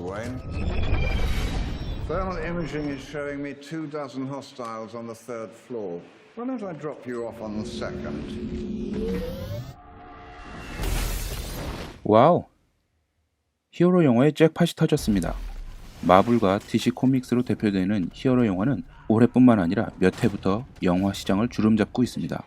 Mr. Wayne. Thermal imaging is showing me two dozen hostiles on the third floor. Why don't I drop you off on the second? 와우! 히어로 영화의 잭팟이 터졌습니다. 마블과 DC 코믹스로 대표되는 히어로 영화는 올해뿐만 아니라 몇 해부터 영화 시장을 주름잡고 있습니다.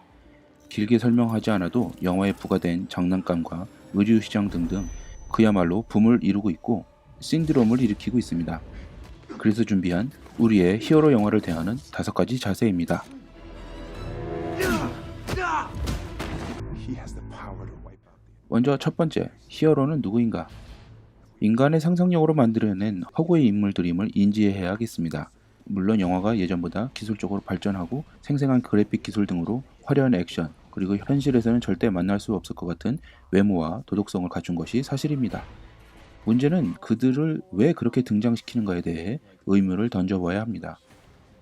길게 설명하지 않아도 영화에 부과된 장난감과 의류 시장 등등 그야말로 붐을 이루고 있고 신드롬을 일으키고 있습니다. 그래서 준비한 우리의 히어로 영화를 대하는 다섯 가지 자세입니다. 먼저 첫 번째, 히어로는 누구인가? 인간의 상상력으로 만들어낸 허구의 인물들임을 인지해야 하겠습니다. 물론 영화가 예전보다 기술적으로 발전하고 생생한 그래픽 기술 등으로 화려한 액션, 그리고 현실에서는 절대 만날 수 없을 것 같은 외모와 도덕성을 갖춘 것이 사실입니다. 문제는 그들을 왜 그렇게 등장시키는가에 대해 의문을 던져봐야 합니다.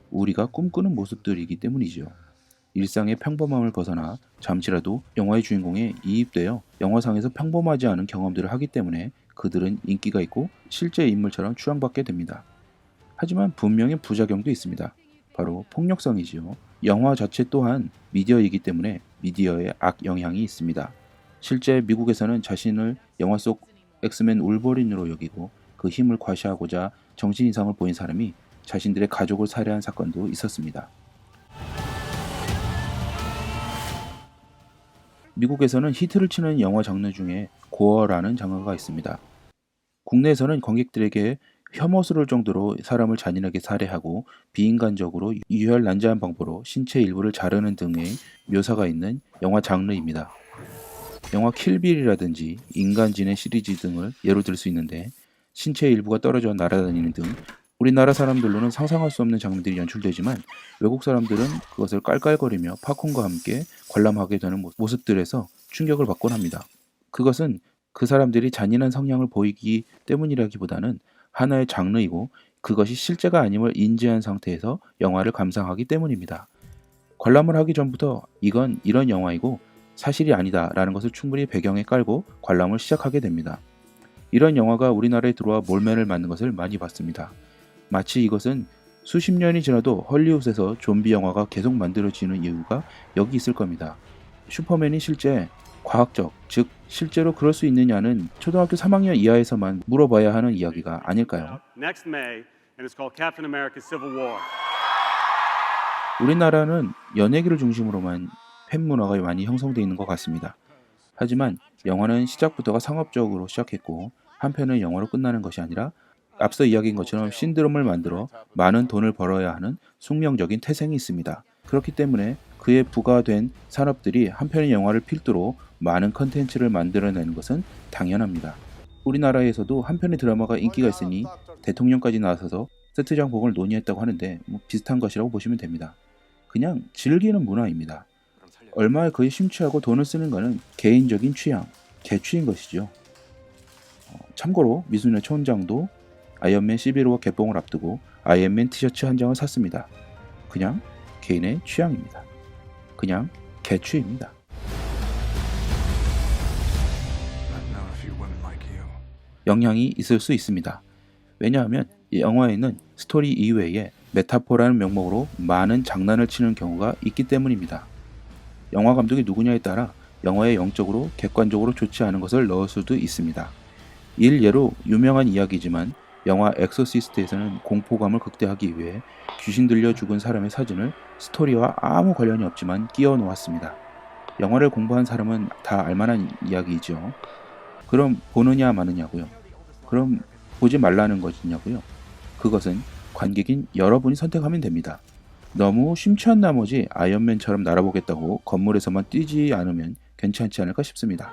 우리가 꿈꾸는 모습들이기 때문이죠. 일상의 평범함을 벗어나 잠시라도 영화의 주인공에 이입되어 영화상에서 평범하지 않은 경험들을 하기 때문에 그들은 인기가 있고 실제 인물처럼 추앙받게 됩니다. 하지만 분명히 부작용도 있습니다. 바로 폭력성이지요. 영화 자체 또한 미디어이기 때문에 미디어에 악 영향이 있습니다. 실제 미국에서는 자신을 영화 속 엑스맨 울버린으로 여기고 그 힘을 과시하고자 정신 이상을 보인 사람이 자신들의 가족을 살해한 사건도 있었습니다. 미국에서는 히트를 치는 영화 장르 중에 고어라는 장르가 있습니다. 국내에서는 관객들에게 혐오스러울 정도로 사람을 잔인하게 살해하고 비인간적으로 유혈 난자한 방법으로 신체 일부를 자르는 등의 묘사가 있는 영화 장르입니다. 영화 킬빌이라든지 인간진의 시리즈 등을 예로 들 수 있는데 신체 일부가 떨어져 날아다니는 등 우리나라 사람들로는 상상할 수 없는 장면들이 연출되지만 외국 사람들은 그것을 깔깔거리며 팝콘과 함께 관람하게 되는 모- 모습들에서 충격을 받곤 합니다. 그것은 그 사람들이 잔인한 성향을 보이기 때문이라기보다는 하나의 장르이고 그것이 실제가 아님을 인지한 상태에서 영화를 감상하기 때문입니다. 관람을 하기 전부터 이건 이런 영화이고 사실이 아니다라는 것을 충분히 배경에 깔고 관람을 시작하게 됩니다. 이런 영화가 우리나라에 들어와 몰매를 맞는 것을 많이 봤습니다. 마치 이것은 수십 년이 지나도 헐리우드에서 좀비 영화가 계속 만들어지는 이유가 여기 있을 겁니다. 슈퍼맨이 실제 과학적, 즉 실제로 그럴 수 있느냐는 초등학교 3학년 이하에서만 물어봐야 하는 이야기가 아닐까요? 우리나라는 연예계를 중심으로만 팬 문화가 많이 형성되어 있는 것 같습니다. 하지만 영화는 시작부터가 상업적으로 시작했고 한편은 영화로 끝나는 것이 아니라 앞서 이야기한 것처럼 신드롬을 만들어 많은 돈을 벌어야 하는 숙명적인 태생이 있습니다. 그렇기 때문에 그에 부과된 산업들이 한편의 영화를 필두로 많은 컨텐츠를 만들어내는 것은 당연합니다. 우리나라에서도 한편의 드라마가 인기가 있으니 대통령까지 나서서 세트 장 복을 논의했다고 하는데 뭐 비슷한 것이라고 보시면 됩니다. 그냥 즐기는 문화입니다. 얼마에 그에 심취하고 돈을 쓰는 것은 개인적인 취향, 개취인 것이죠. 어, 참고로 미순의 총장도 아이언맨 11호 개봉을 앞두고 아이언맨 티셔츠 한 장을 샀습니다. 그냥 개인의 취향입니다. 그냥 개취입니다. 영향이 있을 수 있습니다. 왜냐하면 이 영화에는 스토리 이외에 메타포라는 명목으로 많은 장난을 치는 경우가 있기 때문입니다. 영화 감독이 누구냐에 따라 영화에 영적으로 객관적으로 좋지 않은 것을 넣을 수도 있습니다. 일예로 유명한 이야기지만 영화 엑소시스트에서는 공포감을 극대화하기 위해 귀신 들려 죽은 사람의 사진을 스토리와 아무 관련이 없지만 끼워 놓았습니다. 영화를 공부한 사람은 다 알만한 이야기이죠. 그럼 보느냐 마느냐고요. 그럼 보지 말라는 것이냐고요. 그것은 관객인 여러분이 선택하면 됩니다. 너무 심취한 나머지 아이언맨처럼 날아보겠다고 건물에서만 뛰지 않으면 괜찮지 않을까 싶습니다.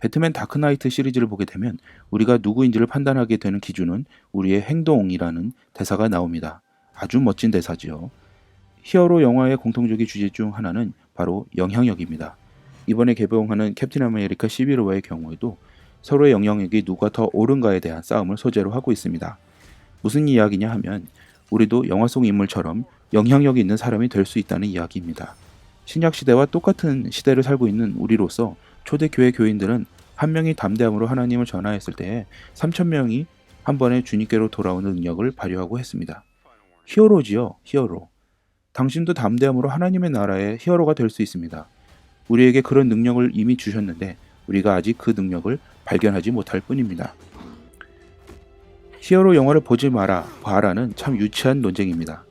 배트맨 다크나이트 시리즈를 보게 되면 우리가 누구인지를 판단하게 되는 기준은 우리의 행동이라는 대사가 나옵니다. 아주 멋진 대사지요. 히어로 영화의 공통적인 주제 중 하나는 바로 영향력입니다. 이번에 개봉하는 캡틴 아메리카 11호와의 경우에도 서로의 영향력이 누가 더 옳은가에 대한 싸움을 소재로 하고 있습니다. 무슨 이야기냐 하면 우리도 영화 속 인물처럼 영향력이 있는 사람이 될 수 있다는 이야기입니다. 신약 시대와 똑같은 시대를 살고 있는 우리로서 초대 교회 교인들은 한 명이 담대함으로 하나님을 전하였을 때에 3천 명이 한 번에 주님께로 돌아오는 능력을 발휘하고 했습니다. 히어로지요, 히어로. 당신도 담대함으로 하나님의 나라의 히어로가 될 수 있습니다. 우리에게 그런 능력을 이미 주셨는데 우리가 아직 그 능력을 발견하지 못할 뿐입니다. 히어로 영화를 보지 마라, 봐라는 참 유치한 논쟁입니다.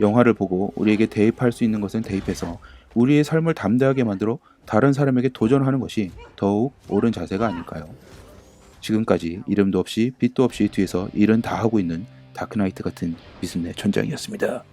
영화를 보고 우리에게 대입할 수 있는 것은 대입해서 우리의 삶을 담대하게 만들어 다른 사람에게 도전하는 것이 더욱 옳은 자세가 아닐까요? 지금까지 이름도 없이 빛도 없이 뒤에서 일은 다 하고 있는 다크나이트 같은 미순의 천장이었습니다.